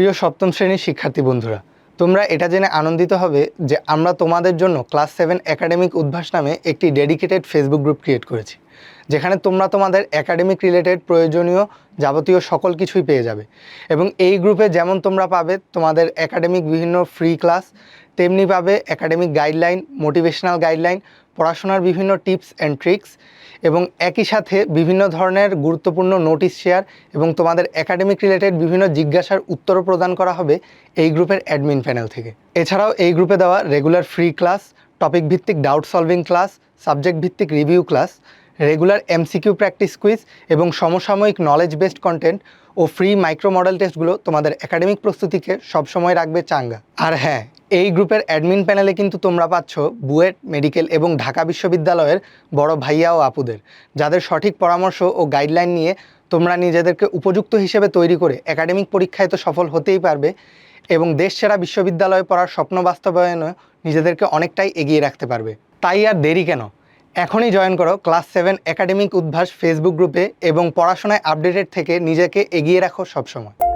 প্রিয় সপ্তম শ্রেণির শিক্ষার্থী বন্ধুরা, তোমরা এটা জেনে আনন্দিত হবে যে আমরা তোমাদের জন্য ক্লাস সেভেন একাডেমিক উদ্ভাস নামে একটি ডেডিকেটেড ফেসবুক গ্রুপ ক্রিয়েট করেছি। যেখানে তোমরা তোমাদের একাডেমিক রিলেটেড প্রয়োজনীয় যাবতীয় সকল কিছুই পেয়ে যাবে। এবং এই গ্রুপে যেমন তোমরা পাবে তোমাদের একাডেমিক বিভিন্ন ফ্রি ক্লাস তেমনি পাবে একাডেমিক গাইডলাইন মোটিভেশনাল গাইডলাইন পড়াশোনার বিভিন্ন টিপস অ্যান্ড ট্রিক্স এবং একই সাথে বিভিন্ন ধরনের গুরুত্বপূর্ণ নোটিশ শেয়ার এবং তোমাদের একাডেমিক রিলেটেড বিভিন্ন জিজ্ঞাসার উত্তরও প্রদান করা হবে এই গ্রুপের অ্যাডমিন প্যানেল থেকে। এছাড়াও এই গ্রুপে দেওয়া রেগুলার ফ্রি ক্লাস টপিক ভিত্তিক ডাউট সলভিং ক্লাস সাবজেক্ট ভিত্তিক review class regular MCQ practice quiz এবং সমসাময়িক নলেজ বেসড কন্টেন্ট ও ফ্রি মাইক্রো মডেল টেস্টগুলো তোমাদের একাডেমিক প্রস্তুতিকে সবসময় রাখবে চাঙ্গা। আর হ্যাঁ এই গ্রুপের অ্যাডমিন প্যানেলে কিন্তু তোমরা পাচ্ছ বুয়েট, মেডিকেল এবং ঢাকা বিশ্ববিদ্যালয়ের বড় ভাইয়া ও আপুদের। যাদের সঠিক পরামর্শ ও গাইডলাইন নিয়ে তোমরা নিজেদেরকে উপযুক্ত হিসেবে তৈরি করে একাডেমিক পরীক্ষায় তো সফল হতেই পারবে এবং দেশ সেরা বিশ্ববিদ্যালয়ে পড়ার স্বপ্ন বাস্তবায়নে নিজেদেরকে অনেকটাই এগিয়ে রাখতে পারবে। তাই আর দেরি কেন? এখনই জয়েন করো class seven academic Udvash Facebook গ্রুপে এবং পড়াশোনায় আপডেটেড থেকে নিজেকে এগিয়ে রাখো সবসময়।